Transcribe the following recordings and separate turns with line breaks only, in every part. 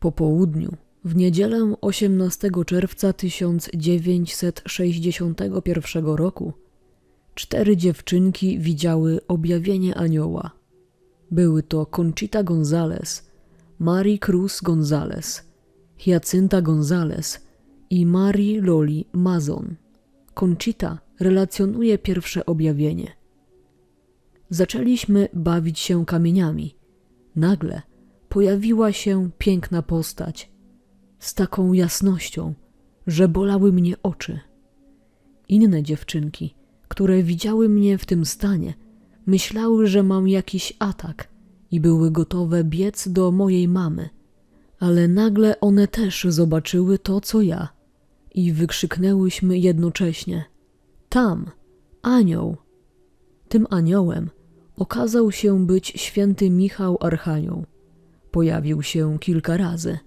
Po południu, w niedzielę 18 czerwca 1961 roku, cztery dziewczynki widziały objawienie anioła. Były to Conchita Gonzalez, Mari Cruz Gonzalez, Hyacynta Gonzalez i Mari Loli Mazon. Conchita relacjonuje pierwsze objawienie. Zaczęliśmy bawić się kamieniami. Nagle pojawiła się piękna postać z taką jasnością, że bolały mnie oczy. Inne dziewczynki, które widziały mnie w tym stanie, myślały, że mam jakiś atak i były gotowe biec do mojej mamy, ale nagle one też zobaczyły to, co ja i wykrzyknęłyśmy jednocześnie: Tam, anioł! Tym aniołem okazał się być święty Michał Archanioł. Pojawił się kilka razy.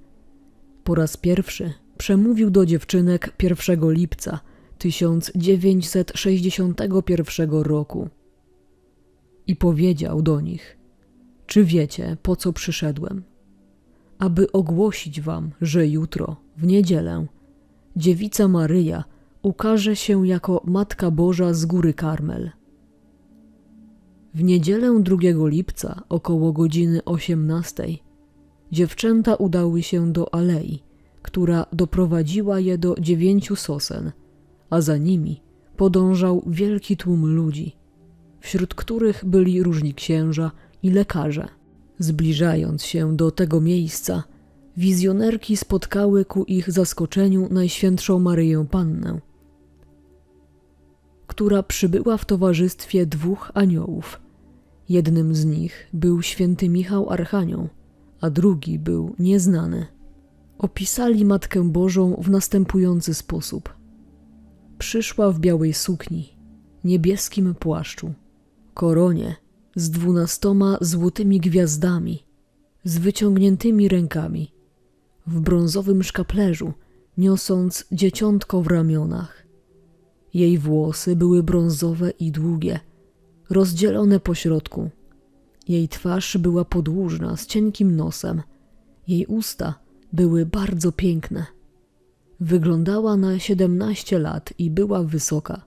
Po raz pierwszy przemówił do dziewczynek 1 lipca 1961 roku i powiedział do nich: Czy wiecie, po co przyszedłem? Aby ogłosić wam, że jutro, w niedzielę, dziewica Maryja ukaże się jako Matka Boża z góry Karmel. W niedzielę 2 lipca około godziny 18 dziewczęta udały się do alei, która doprowadziła je do dziewięciu sosen, a za nimi podążał wielki tłum ludzi, wśród których byli różni księża i lekarze. Zbliżając się do tego miejsca, wizjonerki spotkały ku ich zaskoczeniu Najświętszą Maryję Pannę, która przybyła w towarzystwie dwóch aniołów. Jednym z nich był święty Michał Archanioł, a drugi był nieznany. Opisali Matkę Bożą w następujący sposób. Przyszła w białej sukni, niebieskim płaszczu, koronie z dwunastoma złotymi gwiazdami, z wyciągniętymi rękami, w brązowym szkaplerzu, niosąc dzieciątko w ramionach. Jej włosy były brązowe i długie, rozdzielone po środku. Jej twarz była podłużna, z cienkim nosem. Jej usta były bardzo piękne. Wyglądała na 17 lat i była wysoka.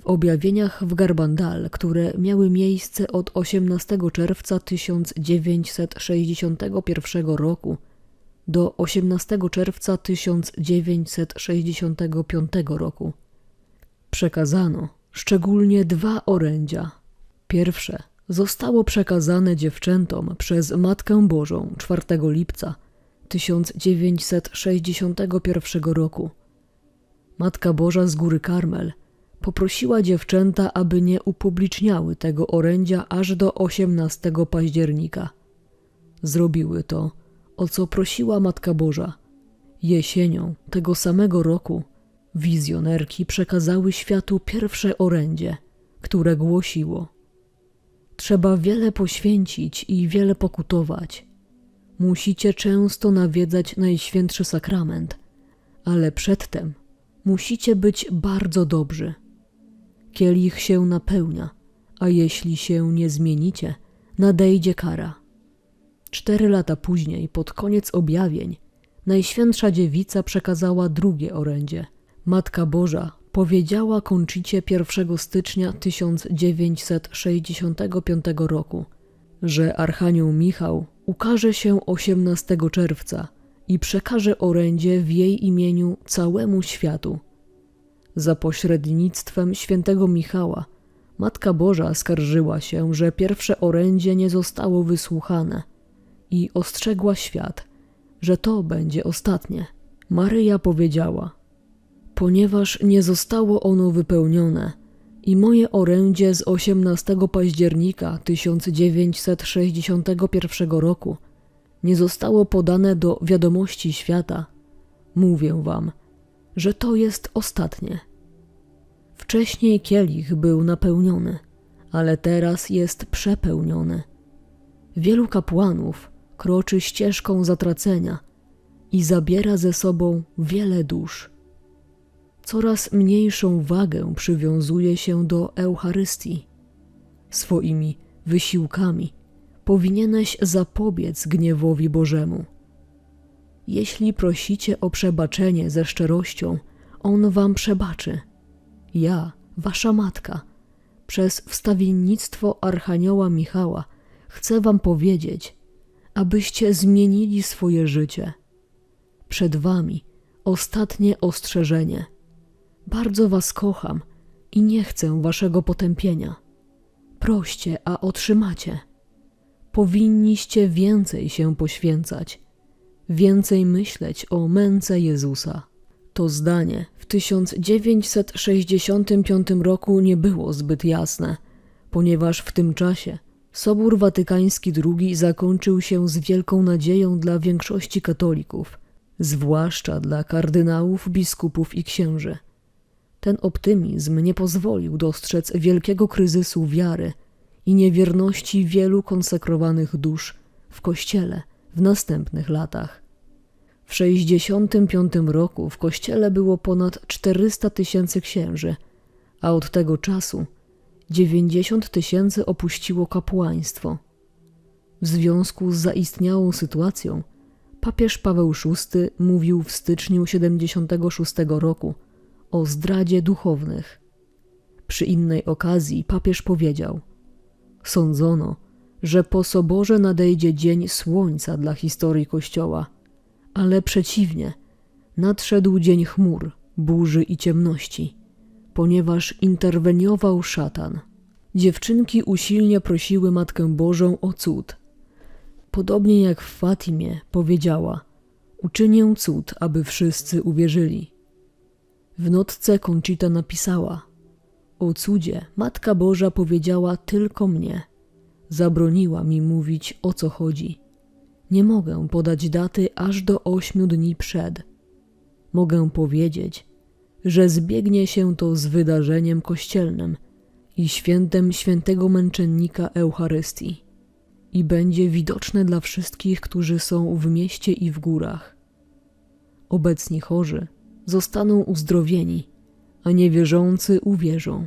W objawieniach w Garbandal, które miały miejsce od 18 czerwca 1961 roku do 18 czerwca 1965 roku, przekazano szczególnie dwa orędzia. Pierwsze zostało przekazane dziewczętom przez Matkę Bożą 4 lipca 1961 roku. Matka Boża z góry Karmel poprosiła dziewczęta, aby nie upubliczniały tego orędzia aż do 18 października. Zrobiły to, o co prosiła Matka Boża. Jesienią tego samego roku wizjonerki przekazały światu pierwsze orędzie, które głosiło: Trzeba wiele poświęcić i wiele pokutować. Musicie często nawiedzać Najświętszy Sakrament, ale przedtem musicie być bardzo dobrzy. Kielich się napełnia, a jeśli się nie zmienicie, nadejdzie kara. Cztery lata później, pod koniec objawień, Najświętsza Dziewica przekazała drugie orędzie. Matka Boża powiedziała Konczycie 1 stycznia 1965 roku, że Archanioł Michał ukaże się 18 czerwca i przekaże orędzie w jej imieniu całemu światu. Za pośrednictwem świętego Michała Matka Boża skarżyła się, że pierwsze orędzie nie zostało wysłuchane i ostrzegła świat, że to będzie ostatnie. Maryja powiedziała: Ponieważ nie zostało ono wypełnione i moje orędzie z 18 października 1961 roku nie zostało podane do wiadomości świata, mówię wam, że to jest ostatnie. Wcześniej kielich był napełniony, ale teraz jest przepełniony. Wielu kapłanów kroczy ścieżką zatracenia i zabiera ze sobą wiele dusz. Coraz mniejszą wagę przywiązuje się do Eucharystii. Swoimi wysiłkami powinieneś zapobiec gniewowi Bożemu. Jeśli prosicie o przebaczenie ze szczerością, On wam przebaczy. Ja, wasza matka, przez wstawiennictwo Archanioła Michała chcę wam powiedzieć, abyście zmienili swoje życie. Przed wami ostatnie ostrzeżenie. Bardzo was kocham i nie chcę waszego potępienia. Proście, a otrzymacie. Powinniście więcej się poświęcać, więcej myśleć o męce Jezusa. To zdanie w 1965 roku nie było zbyt jasne, ponieważ w tym czasie Sobór Watykański II zakończył się z wielką nadzieją dla większości katolików, zwłaszcza dla kardynałów, biskupów i księży. Ten optymizm nie pozwolił dostrzec wielkiego kryzysu wiary i niewierności wielu konsekrowanych dusz w Kościele w następnych latach. W 65 roku w kościele było ponad 400 tysięcy księży, a od tego czasu 90 tysięcy opuściło kapłaństwo. W związku z zaistniałą sytuacją papież Paweł VI mówił w styczniu 76 roku o zdradzie duchownych. Przy innej okazji papież powiedział: Sądzono, że po soborze nadejdzie dzień słońca dla historii Kościoła ale przeciwnie, nadszedł dzień chmur, burzy i ciemności, ponieważ interweniował szatan. Dziewczynki usilnie prosiły Matkę Bożą o cud. Podobnie jak w Fatimie powiedziała: Uczynię cud, aby wszyscy uwierzyli. W notce Conchita napisała: O cudzie Matka Boża powiedziała tylko mnie. Zabroniła mi mówić o co chodzi. Nie mogę podać daty aż do ośmiu dni przed. Mogę powiedzieć, że zbiegnie się to z wydarzeniem kościelnym i świętem świętego męczennika Eucharystii i będzie widoczne dla wszystkich, którzy są w mieście i w górach. Obecni chorzy zostaną uzdrowieni, a niewierzący uwierzą.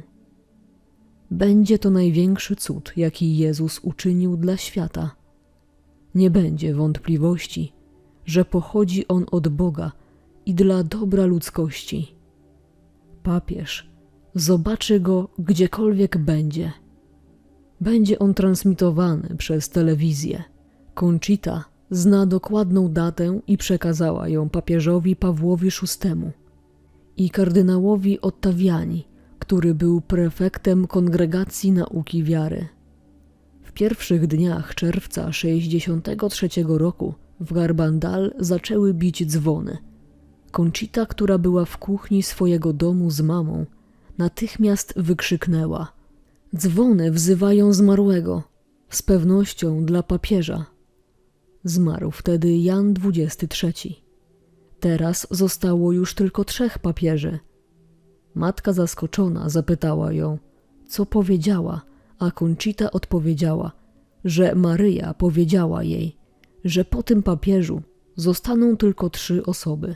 Będzie to największy cud, jaki Jezus uczynił dla świata – nie będzie wątpliwości, że pochodzi on od Boga i dla dobra ludzkości. Papież zobaczy go gdziekolwiek będzie. Będzie on transmitowany przez telewizję. Conchita zna dokładną datę i przekazała ją papieżowi Pawłowi VI i kardynałowi Ottaviani, który był prefektem Kongregacji Nauki Wiary. W pierwszych dniach czerwca 63 roku w Garbandal zaczęły bić dzwony. Conchita, która była w kuchni swojego domu z mamą, natychmiast wykrzyknęła: Dzwony wzywają zmarłego, z pewnością dla papieża. Zmarł wtedy Jan XXIII. Teraz zostało już tylko trzech papieży. Matka zaskoczona zapytała ją, co powiedziała, a Conchita odpowiedziała, że Maryja powiedziała jej, że po tym papieżu zostaną tylko trzy osoby.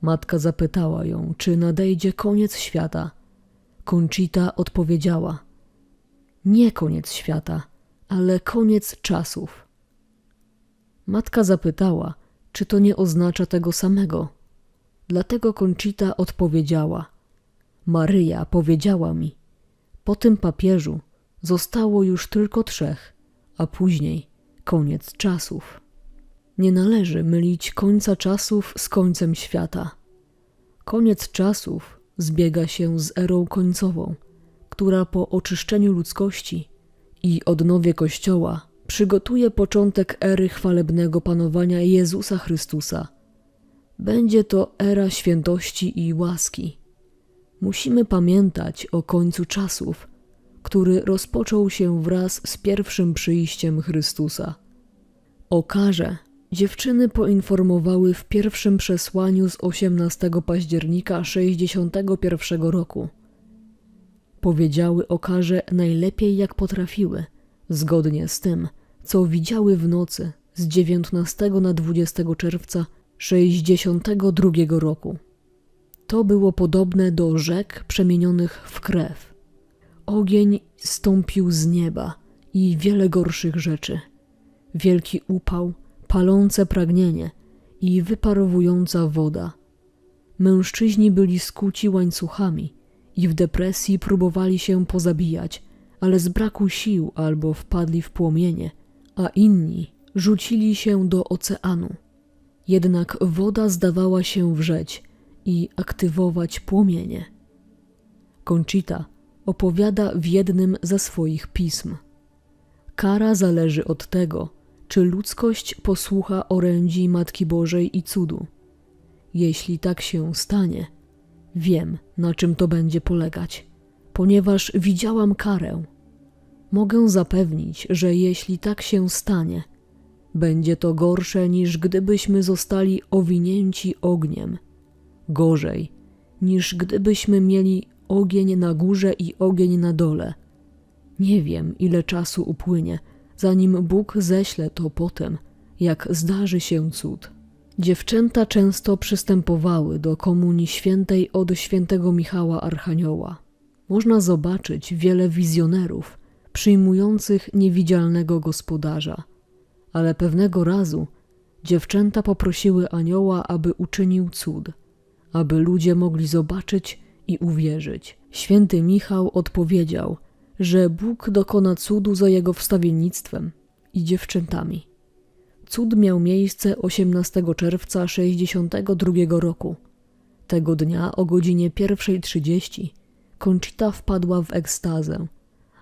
Matka zapytała ją, czy nadejdzie koniec świata. Conchita odpowiedziała: Nie koniec świata, ale koniec czasów. Matka zapytała, czy to nie oznacza tego samego. Dlatego Conchita odpowiedziała: Maryja powiedziała mi: Po tym papieżu Zostało już tylko trzech, a później koniec czasów. Nie należy mylić końca czasów z końcem świata. Koniec czasów zbiega się z erą końcową, która po oczyszczeniu ludzkości i odnowie Kościoła przygotuje początek ery chwalebnego panowania Jezusa Chrystusa. Będzie to era świętości i łaski. Musimy pamiętać o końcu czasów który rozpoczął się wraz z pierwszym przyjściem Chrystusa. O karze dziewczyny poinformowały w pierwszym przesłaniu z 18 października 61 roku. Powiedziały o karze najlepiej jak potrafiły, zgodnie z tym, co widziały w nocy z 19 na 20 czerwca 62 roku. To było podobne do rzek przemienionych w krew Ogień stąpił z nieba i wiele gorszych rzeczy. Wielki upał, palące pragnienie i wyparowująca woda. Mężczyźni byli skuci łańcuchami i w depresji próbowali się pozabijać, ale z braku sił albo wpadli w płomienie, a inni rzucili się do oceanu. Jednak woda zdawała się wrzeć i aktywować płomienie. Conchita opowiada w jednym ze swoich pism. Kara zależy od tego, czy ludzkość posłucha orędzi Matki Bożej i cudu. Jeśli tak się stanie, wiem, na czym to będzie polegać, ponieważ widziałam karę. Mogę zapewnić, że jeśli tak się stanie, będzie to gorsze niż gdybyśmy zostali owinięci ogniem. Gorzej niż gdybyśmy mieli ogień na górze i ogień na dole. Nie wiem, ile czasu upłynie, zanim Bóg ześle to potem, jak zdarzy się cud. Dziewczęta często przystępowały do komunii świętej od świętego Michała Archanioła. Można zobaczyć wiele wizjonerów przyjmujących niewidzialnego gospodarza, ale pewnego razu dziewczęta poprosiły anioła, aby uczynił cud, aby ludzie mogli zobaczyć i uwierzyć. Święty Michał odpowiedział, że Bóg dokona cudu za jego wstawiennictwem i dziewczętami. Cud miał miejsce 18 czerwca 62 roku. Tego dnia o godzinie 1.30 Conchita wpadła w ekstazę,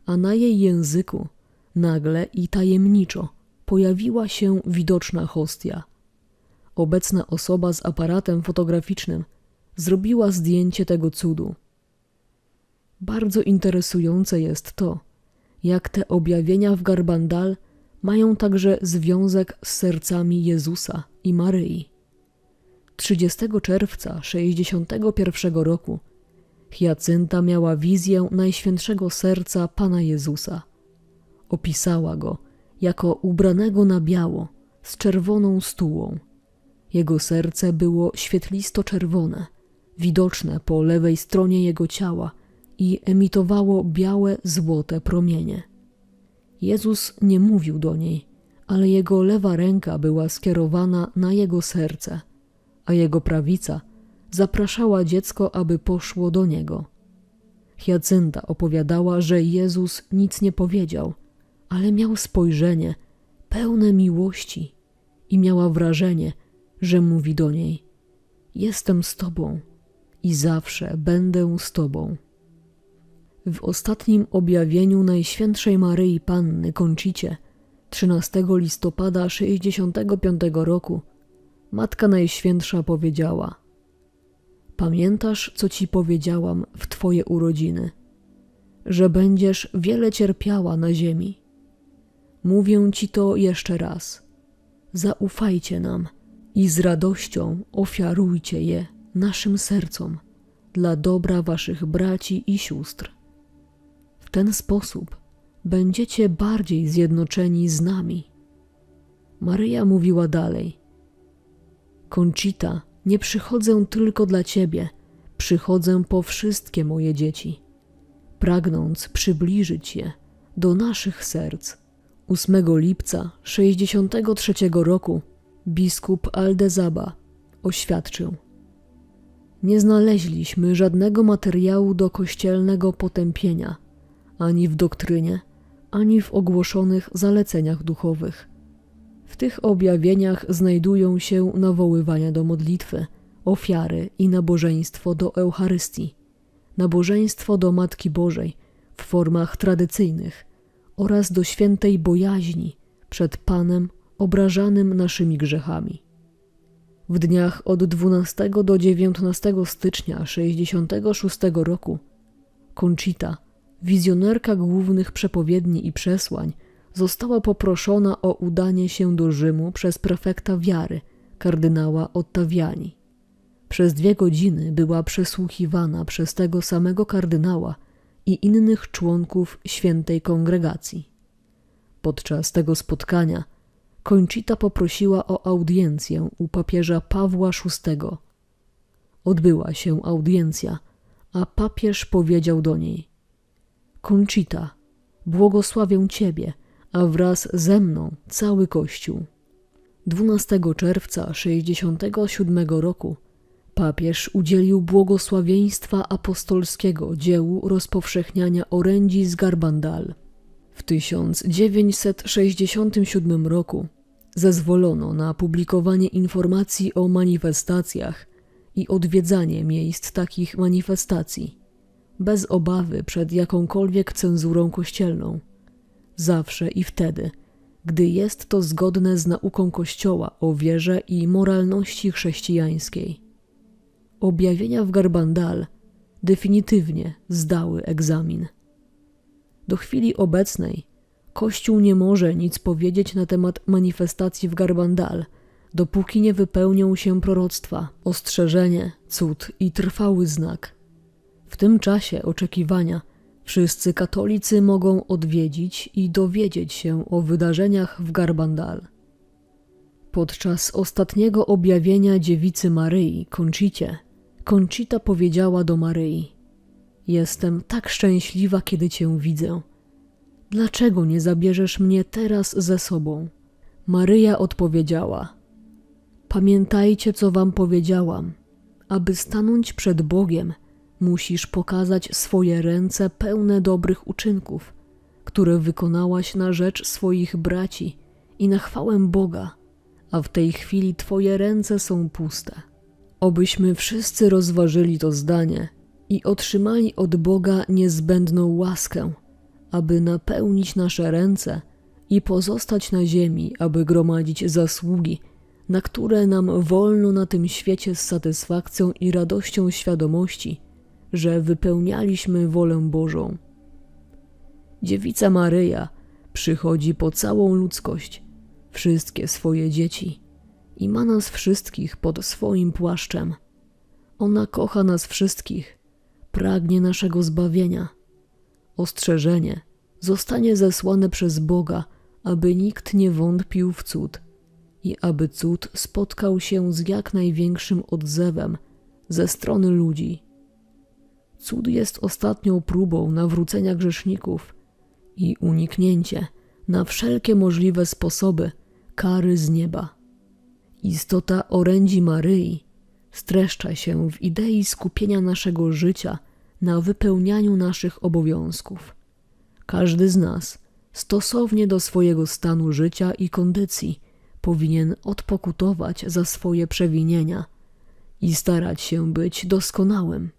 a na jej języku nagle i tajemniczo pojawiła się widoczna hostia. Obecna osoba z aparatem fotograficznym zrobiła zdjęcie tego cudu. Bardzo interesujące jest to, jak te objawienia w Garbandal mają także związek z sercami Jezusa i Maryi. 30 czerwca 61 roku Hiacynta miała wizję Najświętszego Serca Pana Jezusa. Opisała go jako ubranego na biało, z czerwoną stułą. Jego serce było świetlisto-czerwone, widoczne po lewej stronie jego ciała i emitowało białe, złote promienie. Jezus nie mówił do niej, ale jego lewa ręka była skierowana na jego serce, a jego prawica zapraszała dziecko, aby poszło do niego. Hiacynta opowiadała, że Jezus nic nie powiedział, ale miał spojrzenie pełne miłości i miała wrażenie, że mówi do niej: Jestem z Tobą i zawsze będę z Tobą. W ostatnim objawieniu Najświętszej Maryi Panny Koncicie 13 listopada 65 roku Matka Najświętsza powiedziała – Pamiętasz, co ci powiedziałam w twoje urodziny, że będziesz wiele cierpiała na ziemi. Mówię ci to jeszcze raz. Zaufajcie nam i z radością ofiarujcie je naszym sercom dla dobra waszych braci i sióstr. W ten sposób będziecie bardziej zjednoczeni z nami. Maryja mówiła dalej. Conchita nie przychodzę tylko dla Ciebie, przychodzę po wszystkie moje dzieci, pragnąc przybliżyć je do naszych serc. 8 lipca 63 roku biskup Aldezaba oświadczył: Nie znaleźliśmy żadnego materiału do kościelnego potępienia, ani w doktrynie, ani w ogłoszonych zaleceniach duchowych. W tych objawieniach znajdują się nawoływania do modlitwy, ofiary i nabożeństwo do Eucharystii, nabożeństwo do Matki Bożej w formach tradycyjnych oraz do świętej bojaźni przed Panem obrażanym naszymi grzechami. W dniach od 12 do 19 stycznia 66 roku Conchita, wizjonerka głównych przepowiedni i przesłań, została poproszona o udanie się do Rzymu przez prefekta wiary, kardynała Ottaviani. Przez dwie godziny była przesłuchiwana przez tego samego kardynała i innych członków świętej kongregacji. Podczas tego spotkania Kończyta poprosiła o audiencję u papieża Pawła VI. Odbyła się audiencja, a papież powiedział do niej: Kończyta, błogosławię Ciebie, a wraz ze mną cały Kościół. 12 czerwca 67 roku papież udzielił błogosławieństwa apostolskiego dziełu rozpowszechniania orędzi z Garbandal. W 1967 roku zezwolono na publikowanie informacji o manifestacjach i odwiedzanie miejsc takich manifestacji, bez obawy przed jakąkolwiek cenzurą kościelną, zawsze i wtedy, gdy jest to zgodne z nauką Kościoła o wierze i moralności chrześcijańskiej. Objawienia w Garbandal definitywnie zdały egzamin. Do chwili obecnej Kościół nie może nic powiedzieć na temat manifestacji w Garbandal, dopóki nie wypełnią się proroctwa, ostrzeżenie, cud i trwały znak. W tym czasie oczekiwania wszyscy katolicy mogą odwiedzić i dowiedzieć się o wydarzeniach w Garbandal. Podczas ostatniego objawienia dziewicy Maryi, Conchicie, Conchita powiedziała do Maryi: Jestem tak szczęśliwa, kiedy cię widzę. Dlaczego nie zabierzesz mnie teraz ze sobą? Maryja odpowiedziała: Pamiętajcie, co wam powiedziałam. Aby stanąć przed Bogiem, musisz pokazać swoje ręce pełne dobrych uczynków, które wykonałaś na rzecz swoich braci i na chwałę Boga, a w tej chwili twoje ręce są puste. Obyśmy wszyscy rozważyli to zdanie i otrzymali od Boga niezbędną łaskę, aby napełnić nasze ręce i pozostać na ziemi, aby gromadzić zasługi, na które nam wolno na tym świecie z satysfakcją i radością świadomości, że wypełnialiśmy wolę Bożą. Dziewica Maryja przychodzi po całą ludzkość, wszystkie swoje dzieci i ma nas wszystkich pod swoim płaszczem. Ona kocha nas wszystkich, pragnie naszego zbawienia. Ostrzeżenie zostanie zesłane przez Boga, aby nikt nie wątpił w cud i aby cud spotkał się z jak największym odzewem ze strony ludzi. Cud jest ostatnią próbą nawrócenia grzeszników i uniknięcie na wszelkie możliwe sposoby kary z nieba. Istota orędzi Maryi streszcza się w idei skupienia naszego życia na wypełnianiu naszych obowiązków. Każdy z nas, stosownie do swojego stanu życia i kondycji, powinien odpokutować za swoje przewinienia i starać się być doskonałym.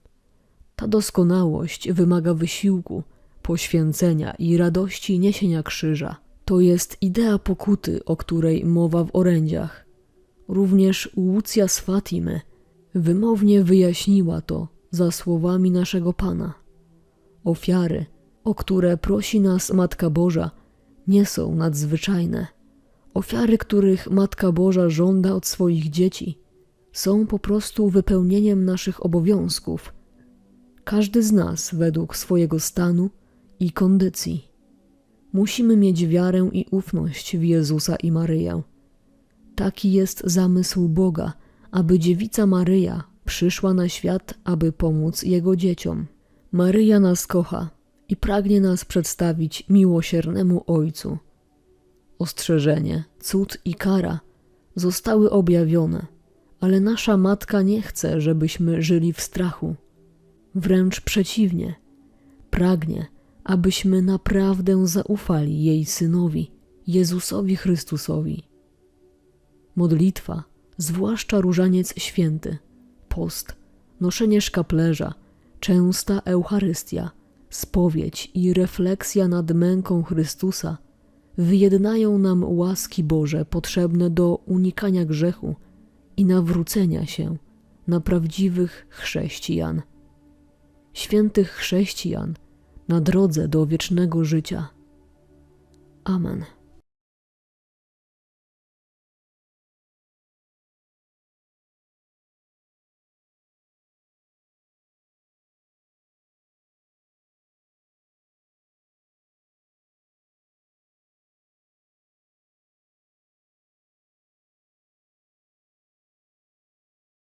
Ta doskonałość wymaga wysiłku, poświęcenia i radości niesienia krzyża. To jest idea pokuty, o której mowa w orędziach. Również Łucja z Fatimy wymownie wyjaśniła to za słowami naszego Pana. Ofiary, o które prosi nas Matka Boża, nie są nadzwyczajne. Ofiary, których Matka Boża żąda od swoich dzieci, są po prostu wypełnieniem naszych obowiązków. Każdy z nas według swojego stanu i kondycji. Musimy mieć wiarę i ufność w Jezusa i Maryję. Taki jest zamysł Boga, aby dziewica Maryja przyszła na świat, aby pomóc Jego dzieciom. Maryja nas kocha i pragnie nas przedstawić miłosiernemu Ojcu. Ostrzeżenie, cud i kara zostały objawione, ale nasza Matka nie chce, żebyśmy żyli w strachu. Wręcz przeciwnie, pragnie, abyśmy naprawdę zaufali jej Synowi, Jezusowi Chrystusowi. Modlitwa, zwłaszcza różaniec święty, post, noszenie szkaplerza, częsta Eucharystia, spowiedź i refleksja nad męką Chrystusa wyjednają nam łaski Boże potrzebne do unikania grzechu i nawrócenia się na prawdziwych chrześcijan. Świętych chrześcijan na drodze do wiecznego życia. Amen.